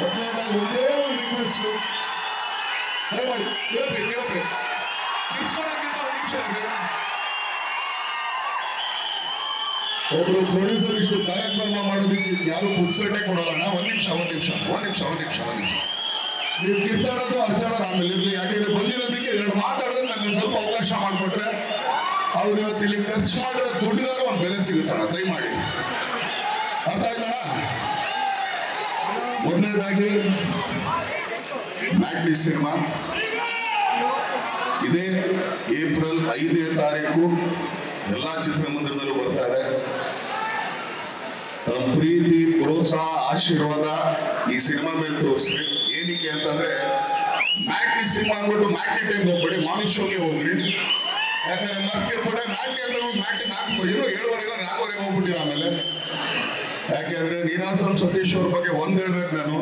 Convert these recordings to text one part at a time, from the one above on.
ಮೊದಲನೇದಾಗಿ ಒಂದೇ ರಿಕ್ವೆಸ್ಟ್ ದಯಮಾಡಿ, ಕೇಳಪ್ರಿ ಕೇಳಪ್ರಿ. ಕಿರ್ಚ್ಕೊಳಕ್ಕಿಂತ ಒಂದು. ಒಬ್ರು ಪ್ರೊಡ್ಯೂಸರ್ ಇಷ್ಟು ಕಾರ್ಯಕ್ರಮ ಮಾಡೋದಕ್ಕೆ ಯಾರು ಪುಕ್ಸಟ್ಟೆ ಕೊಡೋಲ್ಲ. ಒಂದು ಒಂದ್ ನಿಮಿಷ, ಒಂದು ನಿಮಿಷ ಒಂದು ನಿಮಿಷ ಒಂದು ನಿಮಿಷ, ಒಂದ್ ನಿಮಿಷ. ನೀವು ಕಿರ್ಚಾಡೋದು ಅರ್ಚಾಡೋದು ಆಮೇಲೆ ಇರ್ಲಿ. ಯಾಕೆಂದ್ರೆ ಬಂದಿರೋದಕ್ಕೆ ಎರಡು ಮಾತಾಡೋದಕ್ಕೆ ನನಗೆ ಸ್ವಲ್ಪ ಅವಕಾಶ ಮಾಡಿಕೊಟ್ರೆ ಅವ್ರು ಇವತ್ತು ಇಲ್ಲಿ ಖರ್ಚು ಮಾಡಿರೋ ದುಡ್ಡುಗಾರ ಒಂದು ಬೆಲೆ ಸಿಗುತ್ತಣ್ಣ, ದಯಮಾಡಿ. ಅರ್ಥ ಆಯ್ತಣ್ಣ? ಮೊದಲನೇದಾಗಿ ಮ್ಯಾಗ್ನಿ ಸಿನಿಮಾ ಇದೇ ಏಪ್ರಿಲ್ ಐದನೇ ತಾರೀಕು ಎಲ್ಲಾ ಚಿತ್ರಮಂದಿರದಲ್ಲೂ ಬರ್ತಾ ಇದೆ. ತಮ್ಮ ಪ್ರೀತಿ, ಪ್ರೋತ್ಸಾಹ, ಆಶೀರ್ವಾದ ಈ ಸಿನಿಮಾ ಮೇಲೆ ತೋರಿಸ್ರಿ. ಏನಕ್ಕೆ ಅಂತಂದ್ರೆ ಮ್ಯಾಗ್ನಿ ಸಿನಿಮಾ ಅಂದ್ಬಿಟ್ಟು ಮ್ಯಾಗ್ನಿ ಟೈಮ್ ಹೋಗ್ಬೇಡಿ ಮಾರ್ನಿಂಗ್ ಶೋಗೆ ಹೋಗ್ರಿ. ಯಾಕಂದ್ರೆ ಮರ್ತಿರ್ಬೇಡ ಮ್ಯಾಗ್ನಿ ಅಂತ ಮ್ಯಾಗ್ನಿ ನಾಲ್ಕು ಏನೋ ಏಳುವರೆಗೆ, ನಾಲ್ಕುವರೆಗೆ ಹೋಗ್ಬಿಟ್ಟಿರ ಆಮೇಲೆ. ಯಾಕೆಂದ್ರೆ ನೀನಾಸಂ ಸತೀಶ್ ಅವ್ರ ಬಗ್ಗೆ ಒಂದ್ ಹೇಳ್ಬೇಕು ನಾನು.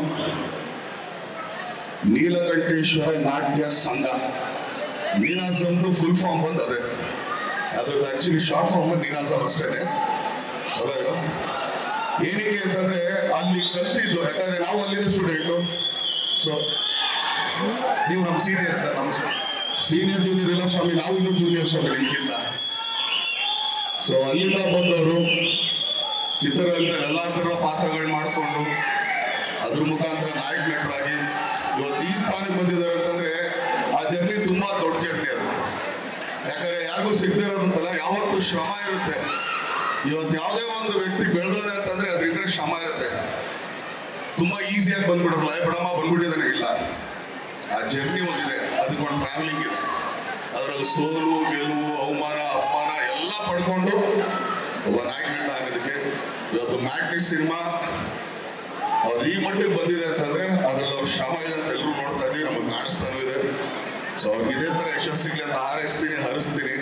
ನೀಲಕಂಠೇಶ್ವರ ನಾಟ್ಯ ಸಂಘ. ನೀನಾಸಂದು ಫುಲ್ ಫಾರ್ಮ್ ಬಂದು ಅದೇ. ಅದ್ರದ್ದು ಆಕ್ಚುಲಿ ಶಾರ್ಟ್ ಫಾರ್ಮ್ ನೀನಾಸಂ ಅಷ್ಟೇನೆ. ಅಲ್ಲ? ಏನಕ್ಕೆ ಅಂತಂದ್ರೆ ಅಲ್ಲಿ ಕಲ್ತಿದ್ದು ಯಾಕಂದ್ರೆ ನಾವು ಅಲ್ಲಿದ್ದ ಸ್ಟೂಡೆಂಟು ಸೊ ನೀವು ನಮ್ಮ ಸೀನಿಯರ್ ಸರ್ ನಮಸ್ಕಾರ ಸೀನಿಯರ್ ಜೂನಿಯರ್ ಎಲ್ಲ ಸ್ವಾಮಿ ನಾವು ಇನ್ನೂ ಜೂನಿಯರ್ ಸ್ವಾಮಿ ನಿಮ್ಗಿಂತ. ಸೊ ಅಲ್ಲಿಂದ ಬಂದವರು ಅದ್ರ ಮುಖಾಂತರ ನಾಯಕ ನಟರಾಗಿ ಇವತ್ತು ಈ ಸ್ಥಾನಕ್ಕೆ ಬಂದಿದ್ದಾರೆ ಅಂತಂದ್ರೆ ಆ ಜರ್ನಿ ತುಂಬಾ ದೊಡ್ಡ ಜರ್ನಿ ಅದು. ಯಾಕಂದ್ರೆ ಯಾರಿಗೂ ಸಿಗದೇ ಇರೋದಂತಲ್ಲ, ಯಾವತ್ತೂ ಶ್ರಮ ಇರುತ್ತೆ. ಇವತ್ತು ಯಾವುದೇ ಒಂದು ವ್ಯಕ್ತಿ ಬೆಳೆದವ್ರೆ ಅಂತಂದ್ರೆ ಅದ್ರಿಂದ ಶ್ರಮ ಇರುತ್ತೆ. ತುಂಬಾ ಈಸಿಯಾಗಿ ಬಂದ್ಬಿಡೋಲ್ಲ ಬಿಡಮ್ಮ, ಬಂದ್ಬಿಟ್ಟಿದ್ದಾನೆ. ಇಲ್ಲ. ಆ ಜರ್ನಿ ಒಂದಿದೆ ಅದಕ್ಕೊಂದು ಟ್ರಾವೆಲಿಂಗ್ ಇದೆ. ಅದರಲ್ಲಿ ಸೋಲು, ಗೆಲುವು, ಅವಮಾನ, ಅಪಮಾನ ಎಲ್ಲ ಪಡ್ಕೊಂಡು ಒಬ್ಬ ನಾಯಕ ಆಗೋದಕ್ಕೆ ಇವತ್ತು ಮ್ಯಾಟ್ನಿ ಸಿನಿಮಾ ಅವ್ರು ಈ ಮಟ್ಟಿಗೆ ಬಂದಿದೆ ಅಂತಂದ್ರೆ ಅದ್ರಲ್ಲಿ ಅವ್ರ ಶ್ರಮ ಇದೆ ಅಂತ ಎಲ್ಲರೂ ನೋಡ್ತಾ ಇದೀವಿ ನಮಗೆ ಕಾಣಿಸ್ತಾನೂ ಇದೆ ಸೊ ಅವ್ರಿಗೆ ಇದೇ ತರ ಯಶಸ್ಸಿಗೆ ಅಂತ ಹಾರೈಸ್ತೀನಿ, ಹರಿಸ್ತೀನಿ.